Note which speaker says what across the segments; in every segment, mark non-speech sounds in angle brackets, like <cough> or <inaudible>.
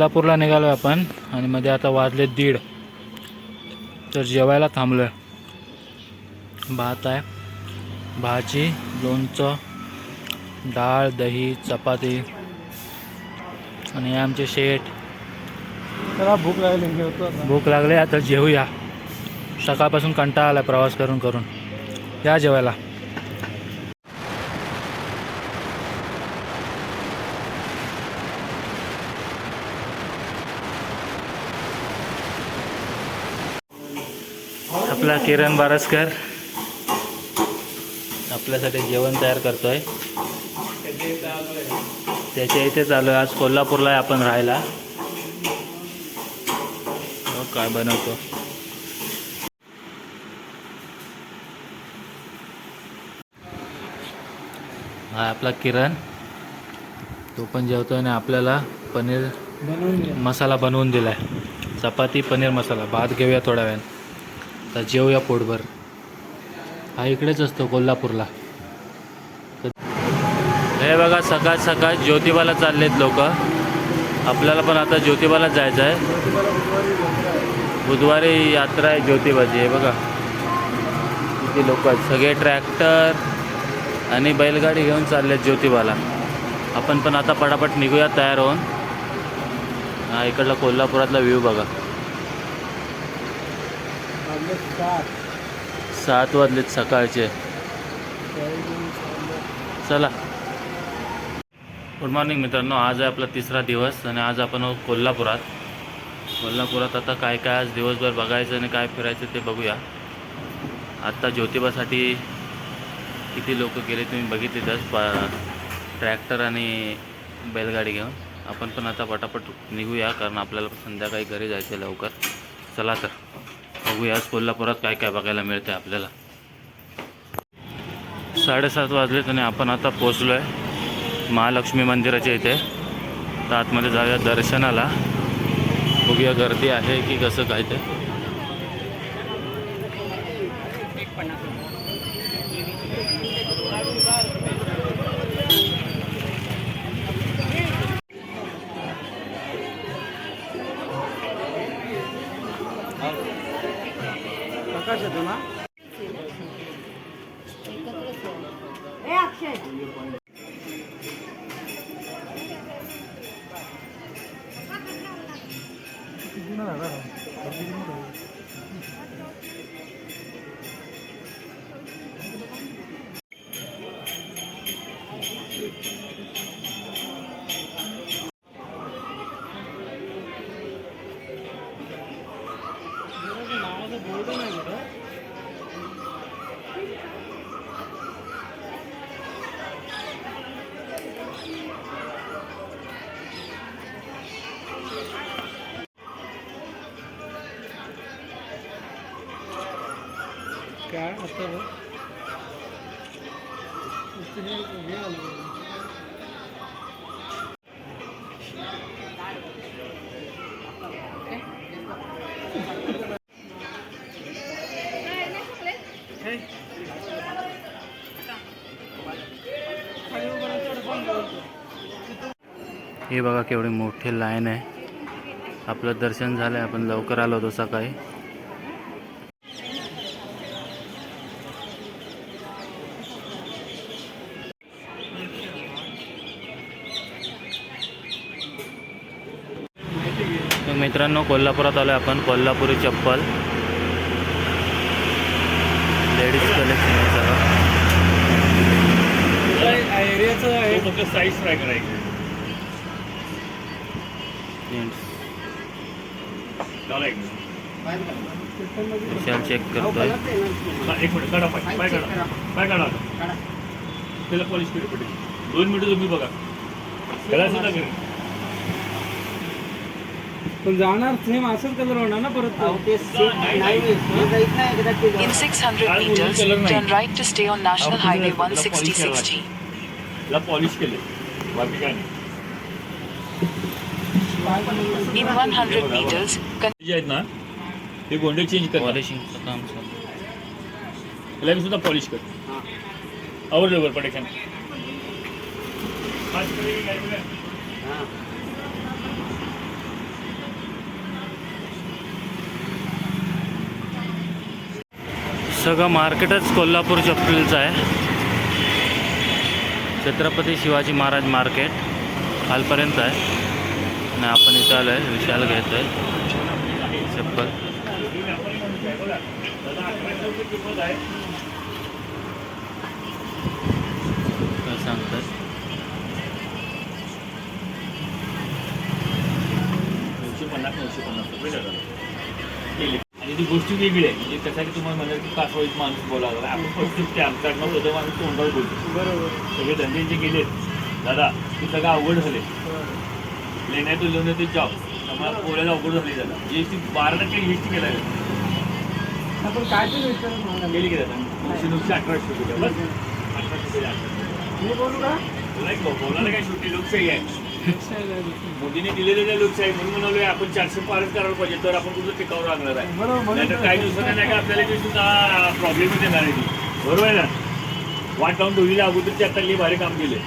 Speaker 1: कोल्हापूरला निघालो आपण आणि मध्ये आता वाजले दीड. तर जेवायला थांबलो भात आहे भाजी लोणचं डाळ दही चपाती आणि आमचे शेठ.
Speaker 2: भूक लागली
Speaker 1: भूक लागली आता जेवूया. सकाळपासून कंटाळा आला प्रवास करून करून. या जेवायला. आपला किरण बारसकर. आपल्यासाठी जेवण तयार करतोय. त्याच्या इथे चालू आहे. आज कोल्हापूरला आहे आपण राहायला. हो, काय बनवतो? हा आपला किरण. तो पण जेवतो आणि आपल्याला पनीर मसाला बनवून दिलाय. चपाती पनीर मसाला. भात घेऊया थोड्या वेळ तर जेवूया पोटभर. हा इकडेच असतो कोल्हापूरला. हे बघा सकाळ सकाळ ज्योतिबाला चाललेत लोक. आपल्याला पण आता ज्योतिबाला जायचं आहे. बुधवारी यात्रा आहे ज्योतिबाची हे बघा. किती लोक आहेत. सगळे ट्रॅक्टर आणि बैलगाडी घेऊन चाललेत ज्योतिबाला. आपण पण आता पटापट निघूया तयार होऊन. हा इकडला कोल्हापुरातला व्ह्यू बघा.
Speaker 2: सात
Speaker 1: वाजलेत सकाळचे. चला. गुड मॉर्निंग मित्रांनो आज आहे आपला तिसरा दिवस आणि आज आपण कोल्हापुरात. कोल्हापुरात आता काय काय आज दिवसभर बघायचं आणि काय फिरायचं ते बघूया. आत्ता ज्योतिबासाठी किती लोक गेले तुम्ही बघितलेतच पा ट्रॅक्टर आणि बैलगाडी घेऊन. आपण पण आता पटापट निघूया कारण आपल्याला संध्याकाळी घरी जायचं आहे लवकर. चला तर. बघूया आज कोल्हापुरात काय काय बघायला मिळते आपल्याला. साडेसात वाजलेत आणि आपण आता पोचलो आहे महालक्ष्मी मंदिराच्या इथे. तर आतमध्ये जाऊया दर्शनाला. बघूया गर्दी आहे की कसं काय ते.
Speaker 2: काय आता हे- हे आलं.
Speaker 1: हे बघा केवढी मोठी लाईन आहे आपलं दर्शन झालं आहे आपण लवकर आलो होतो सकाळी मित्रांनो कोल्हापुरात आलो आपण. कोल्हापुरी चप्पल. लेडीज कलेक्शन आहे सगळं.
Speaker 2: एरियाचं आहे
Speaker 3: फक्त साईज ट्राय करायची
Speaker 1: विशाल चेक करतोय.
Speaker 3: हा, एक मिनिट काढा. पाय पाय काढा. पाय काढा. त्याला पॉलिश केली दोन मिनिटं तुम्ही बघा. त्याला सुद्धा घरी
Speaker 2: पण जाणार सेम असंच कलर होणार ना परत तो.
Speaker 4: In 600 meters, turn right to stay on National Highway 166G.
Speaker 3: त्याला पॉलिश केले. बाकी काय नाही.
Speaker 4: In 100 meters, con-
Speaker 3: जे आहेत ना ते गोंडे चेंज कर
Speaker 1: पॉलिशिंगचं काम चालू.
Speaker 3: त्याला मी सुद्धा पॉलिश कर आवडलं बरं
Speaker 1: सगळं मार्केटच कोल्हापूर चपलचं आहे. छत्रपती शिवाजी महाराज मार्केट खालपर्यंत आहे. आणि आपण इथं आलो आहे विशाल घेतो आहे चप्पल. काय सांगतात
Speaker 3: पन्नास नऊशे पन्नास रुपये ती गोष्टी वेगळी आहे. म्हणजे कसं की तुम्हाला म्हणाल की कासवाईत माणूस लागला. आपण फक्त ते आमच्याकडनं होतं माणूस तोंडावर बोलतो.
Speaker 2: बरोबर.
Speaker 3: सगळे धंदे जे गेलेत दादा ते सगळं अवघड झाले. लेण्यात लिहिलं ते जॉब त्यामुळे पोळ्याला अवघड झाली दादा. जी एस टी बारा टक्के जी एस टी केला
Speaker 2: आपण काय ते
Speaker 3: गेली की दादा. नऊशे नऊशे अठराशे रुपये. बस अठराशे रुपये
Speaker 2: बोलू का?
Speaker 3: बोला बोलायला काय शेवटी? लोकशाही आहे. मोदीने दिलेल्या ज्या लोकशाही म्हणून म्हणालोय आपण चारशे पारच करायला पाहिजे तर आपण कुठं टिकावं लागणार आहे.
Speaker 2: बरोबर
Speaker 3: काही दिवसांनी नाही का आपल्याला काही सुद्धा प्रॉब्लेम येणार आहे ती. बरोबर आहे ना? वाट लावून ठेवलेल्या अगोदरची आता लई भारी काम केले.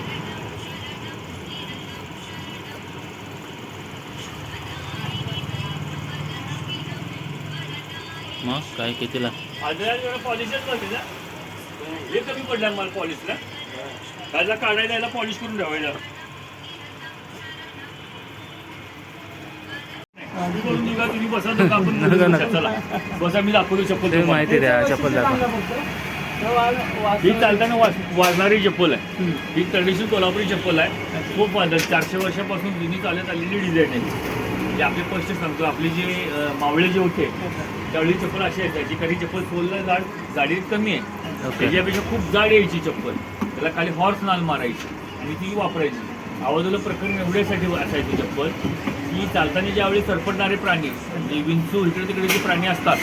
Speaker 1: मग काय कितीला?
Speaker 3: जरा पॉलिशच नव्हती ना? हे कमी पडलं मला पॉलिशला त्याला काढायला याला पॉलिश करून ठेवायला. निघा तुम्ही बसा नका आपण. <laughs> <laughs> चला. बसा मी दाखवतो चप्पल.
Speaker 1: माहिती द्या चप्पल दाखवा.
Speaker 3: ही चालताना वाजणारी चप्पल आहे. ही ट्रेडिशनल कोल्हापुरी चप्पल आहे. खूप वाजत चारशे वर्षापासून जुनी चालत आलेली डिझाईन आहे. जे आपले स्पष्ट सांगतो आपले जे मावळे जे होते त्यावेळी चप्पल अशी असायची कारण ही चप्पल सोलला जाड जाडी कमी आहे. त्याच्यापेक्षा खूप जाड यायची चप्पल. त्याला खाली हॉर्स नाल मारायची. आणि ती वापरायची. आवाजाला प्रकरण एवढ्यासाठी असायची चप्पल की चालताना ज्यावेळी सरपटणारे प्राणी म्हणजे विंचू इकडे तिकडे जे प्राणी असतात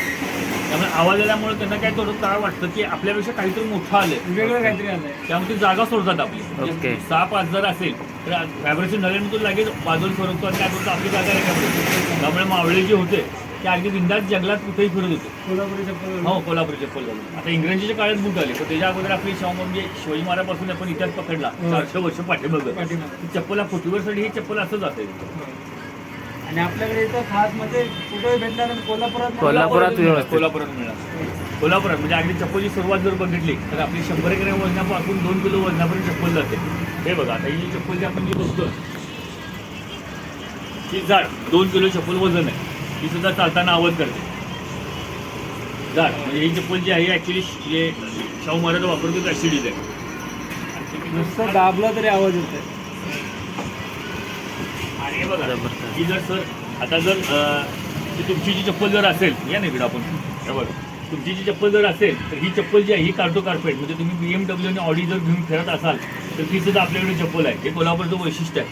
Speaker 3: त्यामुळे आवाज आल्यामुळे त्यांना काय थोडं काय वाटतं की आपल्यापेक्षा काहीतरी मोठं आलंय.
Speaker 2: वेगळं काहीतरी आलंय.
Speaker 3: त्यामुळे ती जागा सोडतात आपली. साप आज जर असेल तर व्हायब्रेशन झाल्यानंतर लगेच बाजूला सरकतो आणि काय करतो आपली जागा रेखाटतो. त्यामुळे मावळे जे होते ते अगदी बिंदास जंगलात कुठेही फिरत होते
Speaker 2: कोल्हापुरी चप्पल
Speaker 3: हो कोल्हापूर चप्पल घालून आता इंग्रजीच्या काळात बूट आले पण त्याच्या अगोदर आपली शाहू म्हणजे शिवाजी महाराजापासून आपण इतिहास पकडला
Speaker 2: हो.
Speaker 3: चारशे वर्ष पाठीमागं.
Speaker 2: पाठीमागं.
Speaker 3: ती चप्पल फुटीवरसाठी ही चप्पल असं जाते
Speaker 2: आणि आपल्याकडे इथं खास म्हणजे कुठे भेटणार नाही, कोल्हापुरात
Speaker 1: कोल्हापुरात व्यवस्थित.
Speaker 3: कोल्हापुरात मिळणार. कोल्हापुरात म्हणजे अगदी चप्पलची सुरुवात जर बघितली तर आपली शंभर ग्रॅम वजनापासून दोन किलो वजनापर्यंत चप्पल जाते. हे बघा आता ही चप्पल जी आपण जी बघतो ही जाड दोन किलो चप्पल वजन आहे. ही सुद्धा चालताना आवाज करते. जाड म्हणजे ही चप्पल जी आहे ऍक्च्युली जे शाहू महाराज वापरतो त्या सिडीज आहे
Speaker 2: नुसतं दाबलं तरी आवाज येतोय.
Speaker 3: आणि हे बघा. ही जर सर आता जर ती तुमची जी चप्पल जर असेल या ना इकडं आपण. बघा तुमची जी चप्पल जर असेल तर ही चप्पल जी आहे ही कार्टो कार्पेट म्हणजे तुम्ही बी एम डब्ल्यू आणि ऑडी जर घेऊन फिरत असाल तर ती सुद्धा आपल्याकडे चप्पल आहे. हे कोल्हापूरचं वैशिष्ट्य आहे.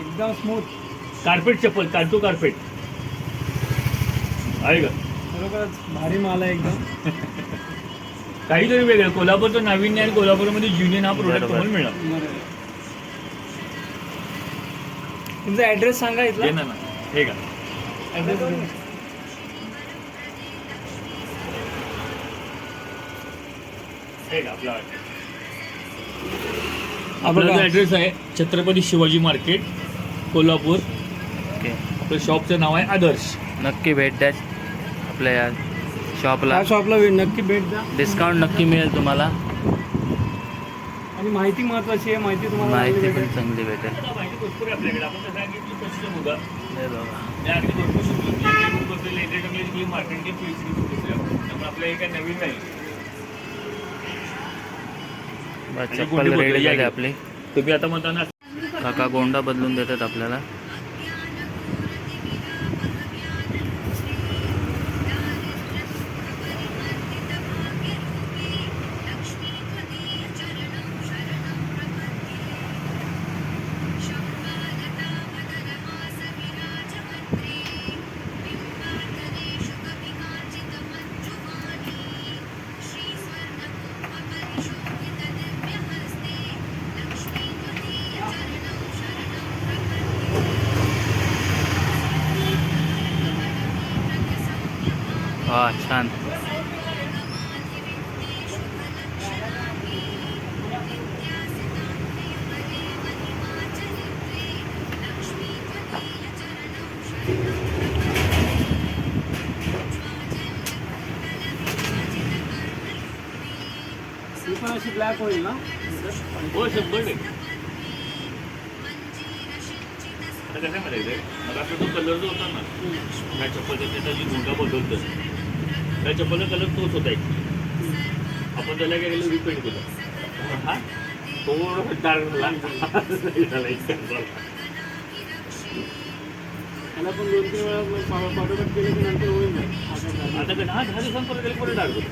Speaker 2: एकदम स्मूथ
Speaker 3: कार्पेट चप्पल कार्टो कार्पेट आहे का?
Speaker 2: खरोखरच भारी माल आहे एकदम.
Speaker 3: काहीतरी वेगळं. कोल्हापूरचं नाविन्य आणि कोल्हापूरमध्ये युनियन हा प्रोडक्ट. तुम्हाला मिळणार.
Speaker 2: तुमचा ऍड्रेस सांगा इथला.
Speaker 3: ना ना. हे का
Speaker 2: ऍड्रेस
Speaker 3: हे का आपला आपला. ॲड्रेस आहे छत्रपती शिवाजी मार्केट कोल्हापूर. आपलं शॉपचं नाव आहे आदर्श.
Speaker 1: नक्की भेट द्या. आपल्या या शॉपला
Speaker 2: या शॉपला नक्की भेट द्या.
Speaker 1: डिस्काउंट नक्की मिळेल तुम्हाला.
Speaker 2: आणि माहिती महत्वाची आहे माहिती तुम्हाला
Speaker 1: माहिती
Speaker 2: चांगली
Speaker 1: पण
Speaker 2: भेटेल.
Speaker 1: चांगली भेटेल.
Speaker 3: आता माहिती भरपूर आहे आपल्याकडे. आपण कसं आहे की ती कशी बघा
Speaker 1: बघा.
Speaker 3: मी अगदी भरपूर शिकलो. मी एक बुक बसलेलं लेटेस्ट टाकलेली मार्केटिंग पीएचडी बुक बसले. त्यामुळे आपलं हे काय नवीन नाही
Speaker 1: बस
Speaker 3: आणि
Speaker 1: चप्पल
Speaker 3: गुंडी
Speaker 1: रेडी
Speaker 3: बोलतो, या
Speaker 1: झाली
Speaker 3: घे.
Speaker 1: आपली.
Speaker 3: तुम्ही आता
Speaker 1: काका गोंडा बदलून देतात आपल्याला. वा छान
Speaker 2: अशी ब्लॅक होईल ना
Speaker 3: हो शंभर टक्के मला तो कलर जो होता ना ह्या चप्पलच्या त्याचा जी धोका बदलतो त्या चप्पलचा कलर तोच होता एक. आपण त्याला काय केलं? रिपेंट केलं. हा? थोडं डार्क झाला.
Speaker 2: त्याला पण दोन तीन वेळा पाठोपाठ केले की नंतर होईल नाही आता
Speaker 3: हा दहा दिवसांपर्यंत गेले डार्क होतं.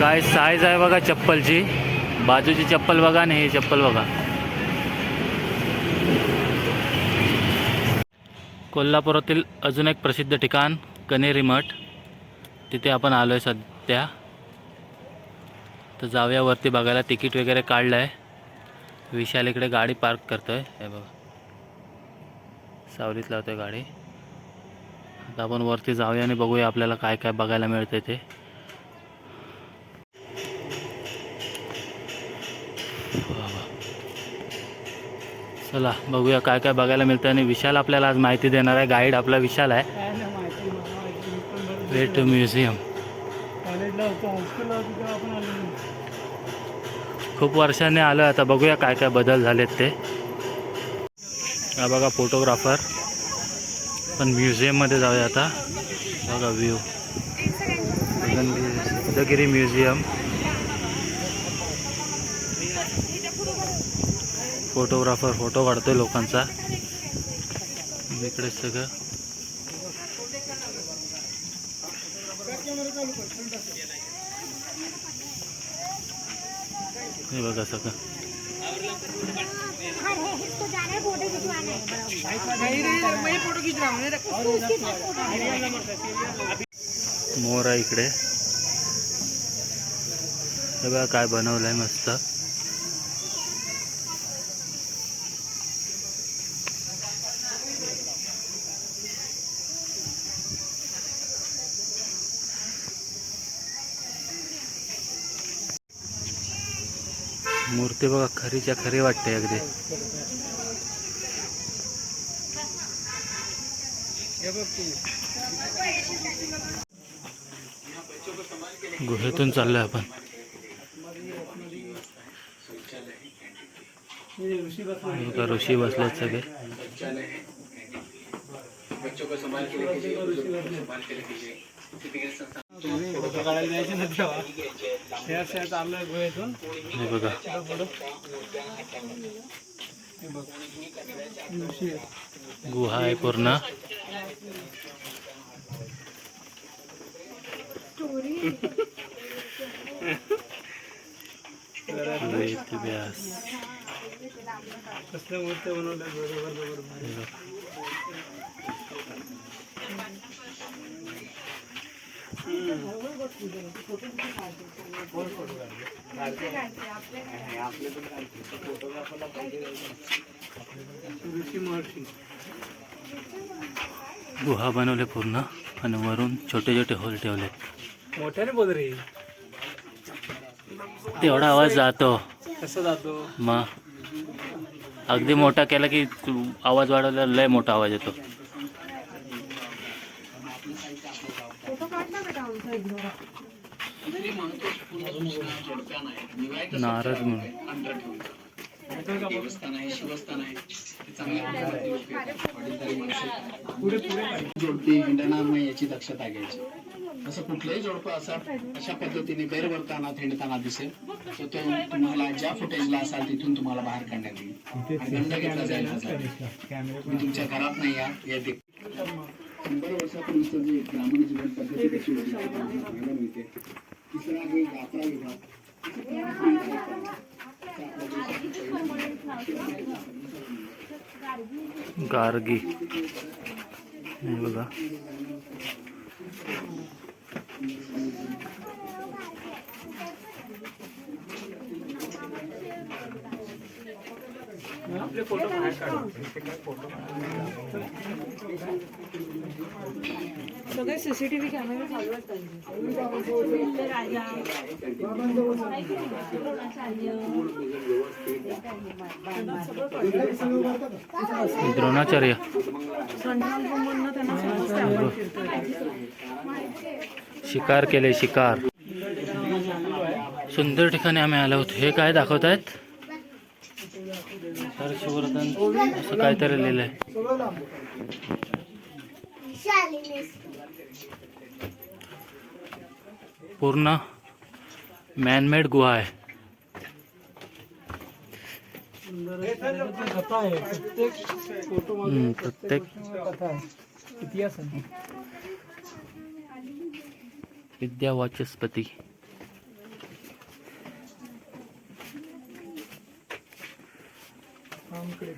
Speaker 1: काय साईज आहे बघा चप्पलची? बाजूची चप्पल बघा आणि ही चप्पल बघा. कोल्हापुरातील अजून एक प्रसिद्ध ठिकाण कनेरी मठ. तिथे आपण आलो आहे सध्या. तर जाऊया वरती बघायला. तिकीट वगैरे काढलं आहे विशाल इकडे गाडी पार्क करतोय. हे बघा. सावलीत लावतोय गाडी. आता आपण वरती जाऊया आणि बघूया आपल्याला काय काय बघायला मिळतं ते. चला बघूया काय काय बघायला मिळतं आणि विशाल आपल्याला आज माहिती देणार आहे. गाईड आपला विशाल आहे.
Speaker 2: काय नाही माहिती मला माहिती मी पण बरं
Speaker 1: वे टू म्युझियम खूप वर्षांनी आलो आता बघूया काय काय बदल झालेत ते. हा बघा फोटोग्राफर पण म्युझियममध्ये जाऊया आता. बघा view Udgiri museum photographer photo काढतोय लोकांचा. इकडे सगळं. हे बघा सगळं. मोर आहे इकडे. हे बघा काय बनवलंय मस्त. मूर्ती बघा खरीच्या खरी वाटते अगदी. गुहेतून चाललोय आपण.
Speaker 2: ऋषी बसला
Speaker 1: सगळे.
Speaker 2: बच्चों को संभाल के तेव्हा त्या शाळेत आलोय गुहेतून
Speaker 1: हे बघा
Speaker 2: पुढं बघ.
Speaker 1: गुहा आहे पूर्ण. व्यास.
Speaker 2: कसल्या मूर्त्या बनवल्या बरोबर बरोबर
Speaker 1: हे बघा.
Speaker 2: ऋषी महर्षी
Speaker 1: गुहा बनवले पूर्ण आणि वरून छोटे छोटे होल ठेवले
Speaker 2: मोठ्याने बोल रे.
Speaker 1: तेवढा आवाज जातो.
Speaker 2: कसं जातो?
Speaker 1: मग अगदी मोठा केला की आवाज वाढवला लय मोठा आवाज येतो. नारद म्हणून
Speaker 2: पुढे पुढे
Speaker 5: जोडपी हिंडणार नाही याची दक्षता घ्यायची. असं कुठलंही जोडपं असं अशा पद्धतीने गैरवर्ताना हिंडताना दिसेल. तर तो तुम्हाला ज्या फुटेजला असाल तिथून तुम्हाला बाहेर काढण्यात येईल. दंड घेतला जाईल. तुम्ही तुमच्या घरात नाही या शंभर वर्षापूर्वीचं जे ग्रामीण जीवन पद्धती कशी होती। पाहायला मिळते तिसरा जो यात्रा विभाग
Speaker 1: गार्गी। हे बघा
Speaker 2: आपले फ़ोटो बाहेर काढू
Speaker 6: सगळे सीसीटीव्ही कॅमेरे
Speaker 1: द्रोणाचार्य. शिकार केले शिकार. सुंदर ठिकाणी आम्ही आलो आहोत हे काय दाखवत आहेत हर्षवर्धन असं काहीतरी लिहिलं आहे पूर्ण मॅनमेड गुहा आहे
Speaker 2: कथा आहे प्रत्येक फोटो
Speaker 1: हम्म, प्रत्येक
Speaker 2: कथा आहे इतिहास आहे
Speaker 1: विद्या वाचस्पती
Speaker 2: रामकडे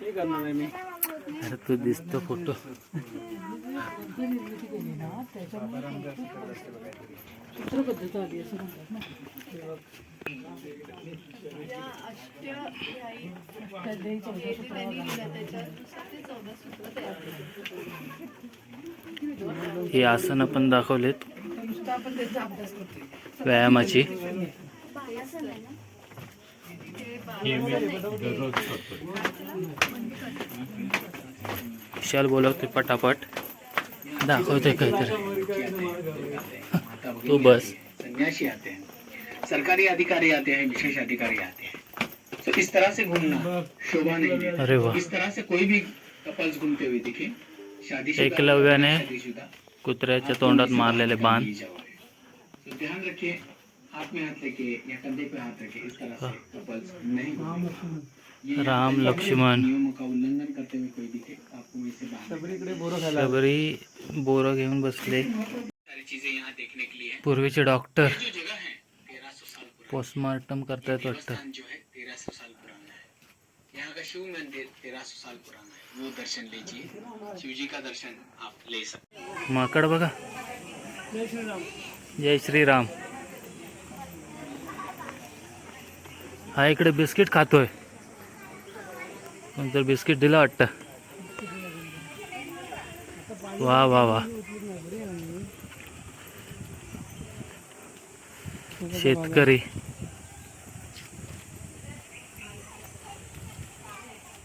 Speaker 2: नाही करणार आहे मी.
Speaker 1: अरे तू दिसतो फोटो. ही आसनं पण दाखवलेत.
Speaker 6: नुसतं त्याचा अभ्यास करतो
Speaker 1: व्यायामाची विशाल बोलवते पटापट दाखवते काहीतरी तू बस।
Speaker 5: सन्यासी आते हैं। सरकारी अधिकारी आते हैं विशेष अधिकारी आते हैं। तो इस तरह से घूमना शोभा नहीं
Speaker 1: अरे वाह।
Speaker 5: इस तरह से कोई भी कपल्स घूमते हुए दिखे शादी
Speaker 1: एकलव्याने कुत्र्याच्या तोंडात मारलेले बाण
Speaker 5: तो ध्यान रखिए हाथ में हाथ लेके या कंधे पे हाथ रखे इस तरह से कपल्स नहीं
Speaker 1: राम लक्ष्मण।
Speaker 5: नियमों का उल्लंघन करते हुए कोई दिखे आपको वहीं से बाहर
Speaker 2: सबरीकडे बोरं खायला
Speaker 1: सबरी बोरं घेऊन बसले।
Speaker 5: सारी चीज़ें यहाँ देखने के लिए। है
Speaker 1: पूर्वीचे डॉक्टर
Speaker 5: है
Speaker 1: पोस्टमार्टम करतायत वाटतं
Speaker 5: जो है तेरह सौ साल पुराना है। यहाँ का शिव मंदिर तेरह सौ साल पुराना है। वो दर्शन लीजिए। शिव जी का दर्शन आप ले सकते
Speaker 1: माकड बघा जय श्रीराम हा इकडे बिस्किट खातोय. नंतर बिस्किट दिलं वाटतं. वा वा वा. शेतकरी.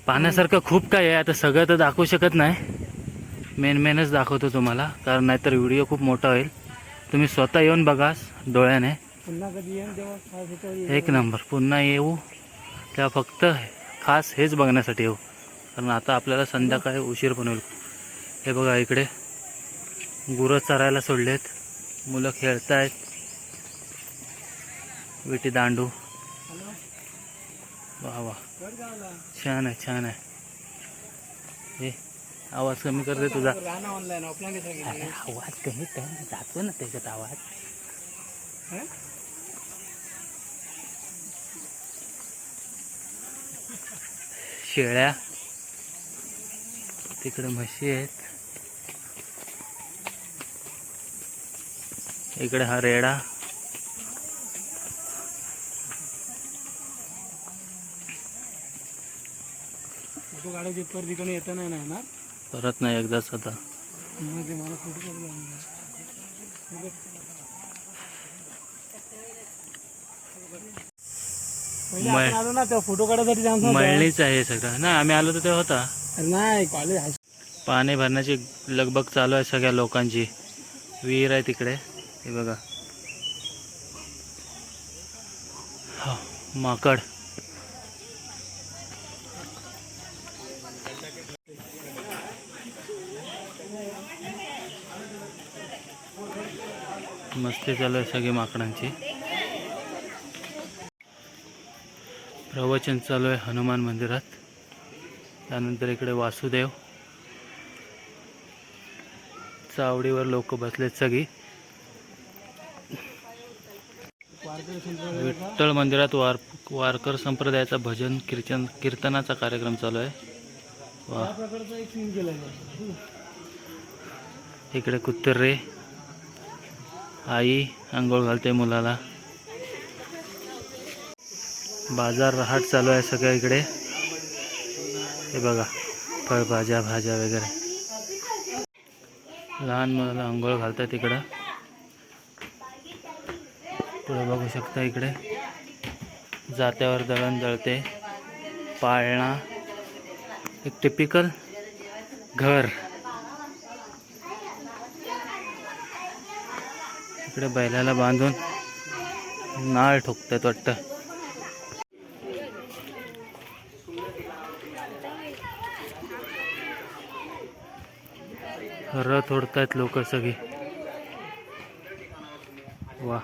Speaker 1: पाहण्यासारखं खूप काय आहे. आता सगळं तर दाखवू शकत नाही. मेन मेनच दाखवतो तुम्हाला. कारण नाहीतर व्हिडिओ खूप मोठा होईल. तुम्ही स्वतः येऊन बघा डोळ्याने.
Speaker 2: पुन्हा कधी येईन तेव्हा.
Speaker 1: एक नंबर. पुन्हा येऊ. तेव्हा फक्त खास हेच बघण्यासाठी येऊ. कारण आता आपल्याला संध्याकाळी उशीर पण होईल. हे बघा इकडे. गुरं चरायला सोडलेत. मुलं खेळतायत. विटी दांडू. वा वा. छान आहे छान आहे. हे आवाज कमी करते तुझा. आवाज कमी जातो ना त्याच्यात आवाज. शेळ्या. तिकडे म्हशी आहेत. इकडे हा रेडा. परत नाही एकदाच आता.
Speaker 2: मला फोटो आपण आलो ना तेव्हा फोटो काढायसाठी जाम नव्हतं.
Speaker 1: मळणीच आहे सगळं. नाही आम्ही आलो तर ते होता.
Speaker 2: नाही कॉलेज हाय
Speaker 1: पाणी भरण्याची लगबग चालू आहे सगळ्या लोकांची. विहीर आहे तिकडे. हे बघा. हा, माकड. मस्ती चालू आहे सगळी माकडांची. प्रवचन चालू आहे हनुमान मंदिरात. त्यानंतर इकडे वासुदेव. चावडीवर लोक बसलेत सगळी. विठ्ठल मंदिरात वार वारकर संप्रदायाचा भजन कीर्तन कीर्तनाचा कार्यक्रम चालू आहे. वा. इकडे कुत्रे. आई आंघोळ घालते मुलाला. बाजार रहाट चालू आहे सगळ्या इकडे. हे बघा फळभाज्या भाज्या वगैरे. लहान मुलाला आंघोळ घालतात इकडं. पुढे बघू शकता इकडे. जात्यावर दळण दळते. पाळणा. एक टिपिकल घर. इकडे बैलाला बांधून नाळ ठोकतात वाटतं. रथ ओढतायत लोक सगळी. वा.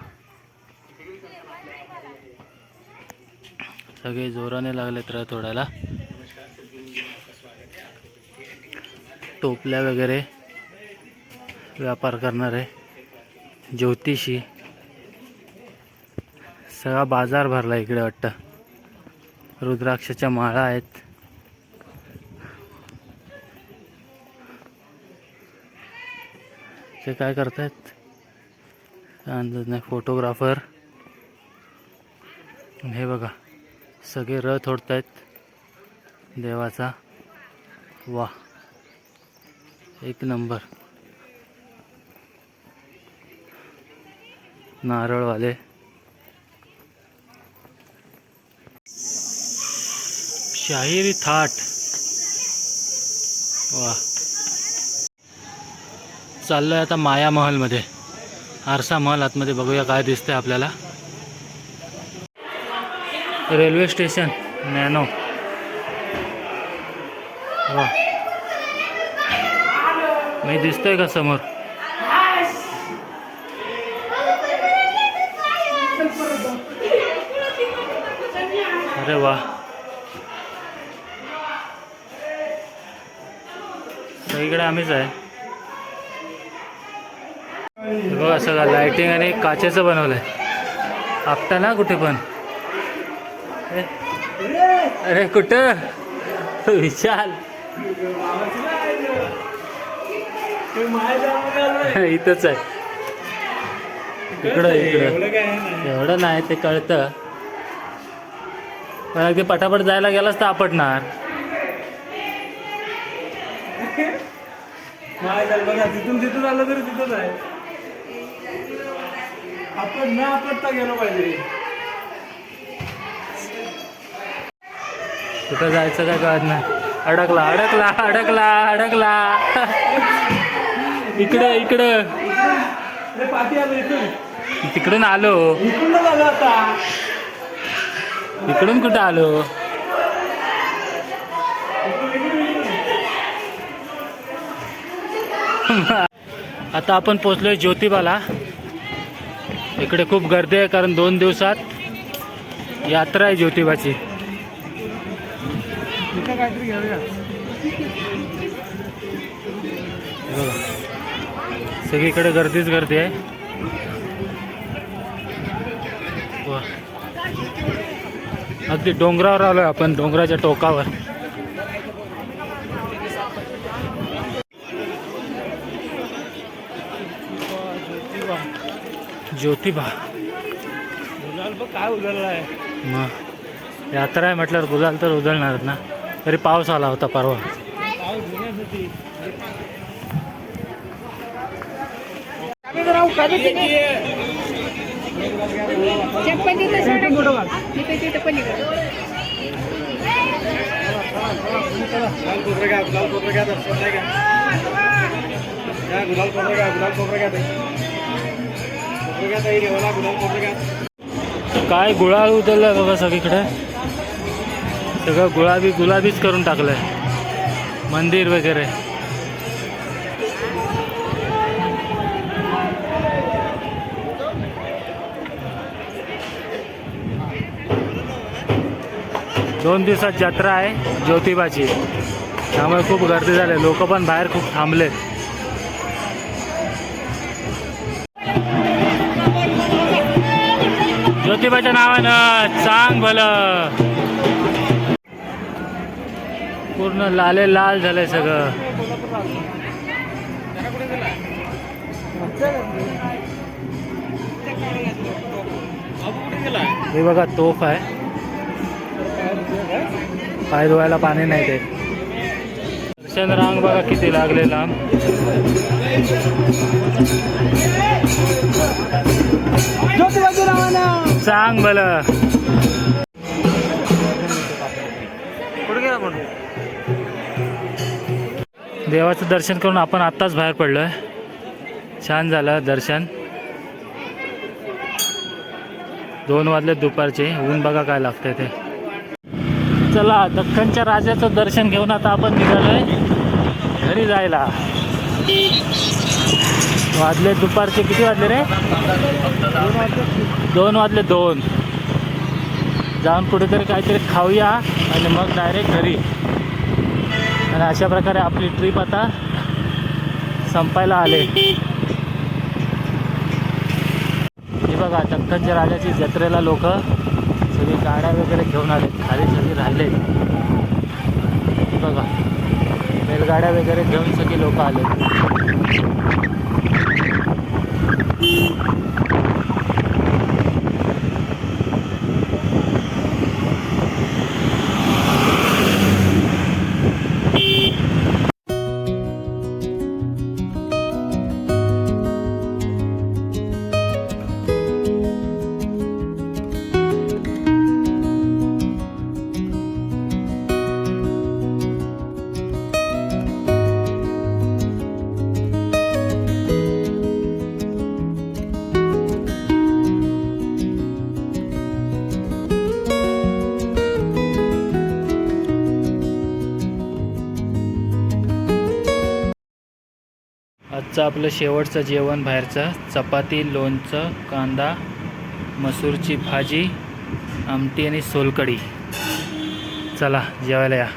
Speaker 1: सगळे जोराने लागलेत रथ ओढायला. टोपल्या वगैरे व्यापार करणारे ज्योतिषी. सगळा बाजार भरला इकडे वाटतं. रुद्राक्षाच्या माळा आहेत. ते काय करतायत? काय अंदाज नाही फोटोग्राफर हे बघा सगळे रथ ओढतायत. देवाचा. वा एक नंबर. नारळवाले. शाहिरी थाट. वा चाललोय आता माया महलमध्ये. आरसा महल आतमध्ये बघूया काय दिसतंय आपल्याला. Railway station nano. वा. मी दिसतोय का समोर? अरे वा. सगळीकडे आम्हीच आहे हे बघा सगळं लाइटिंग आणि काचेचं बनवलंय. आपटा ना कुठे पण? अरे कुठं? विशाल. इथंच आहे. इकडं इकडं. एवढं नाही ते कळतं. पण अगदी पटापट जायला गेलास तर आपटणार.
Speaker 2: तिथून तिथून आलं तरी तिथंच आहे. आपण न आपटता गेलो पाहिजे.
Speaker 1: कुठं जायचं काय कळत नाही. अडकला अडकला अडकला अडकला. इकडं इकडं. तिकडून आलो.
Speaker 2: इकडून आलो आता.
Speaker 1: इकडून कुठं आलो? आता आपण पोचलोय ज्योतिबाला. इकडे खूप गर्दी आहे कारण दोन दिवसात यात्रा आहे ज्योतिबाची. सगळीकडे गर्दीच गर्दी आहे. अगदी डोंगरावर आलोय आपण डोंगराच्या टोकावर. ज्योतिबा.
Speaker 2: गुलाल बघ काय उजळला आहे
Speaker 1: मग यात्रा आहे म्हटल्यावर गुलाल तर उधळणारच ना. तरी पाऊस आला होता परवा.
Speaker 2: गुलाल खोबरं घ्या गुलाल खोबरं घ्या.
Speaker 1: काय गुळाळ उधळलाय बघा सगळीकडे. सगळं गुलाबी गुलाबीच करून टाकलंय. मंदिर वगैरे. दोन दिवसात जत्रा आहे ज्योतिबाची. त्यामुळे खूप गर्दी झाली. लोक पण बाहेर खूप थांबलेत. ज्योतिबाच्या नावानं चांग भलं. पूर्ण लाले लाल झालंय सगळं. हे बघा तोफ आहे. पाय धुवायला पाणी नाही ते. दर्शन रांग बघा किती लागले लांब. सांग बल देवाचं दर्शन करून आपण आत्ताच बाहेर पडलोय. छान झालं दर्शन. दोन वाजले दुपारचे. ऊन बघा काय लागतंय ते. चला दख्खनच्या राजाचं दर्शन घेऊन आता आपण निघालोय घरी जायला. वाजले दुपारचे किती वाजले रे? दोन वाजले दोन. जाऊन कुठेतरी काहीतरी खाऊया आणि मग डायरेक्ट घरी. आणि अशा प्रकारे आपली ट्रिप आता संपायला आले. हे बघा दख्खनच्या राजाची जत्रेला लोक सगळी गाड्या वगैरे घेऊन आले खाली सगळी राहिले बघा. बैलगाड्या वगैरे घेऊन सगळी लोक आले. आजचं आपलं शेवटचं जेवण बाहेरचं. चपाती लोणचं कांदा मसूरची भाजी आमटी आणि सोलकढी. चला जेवायला या.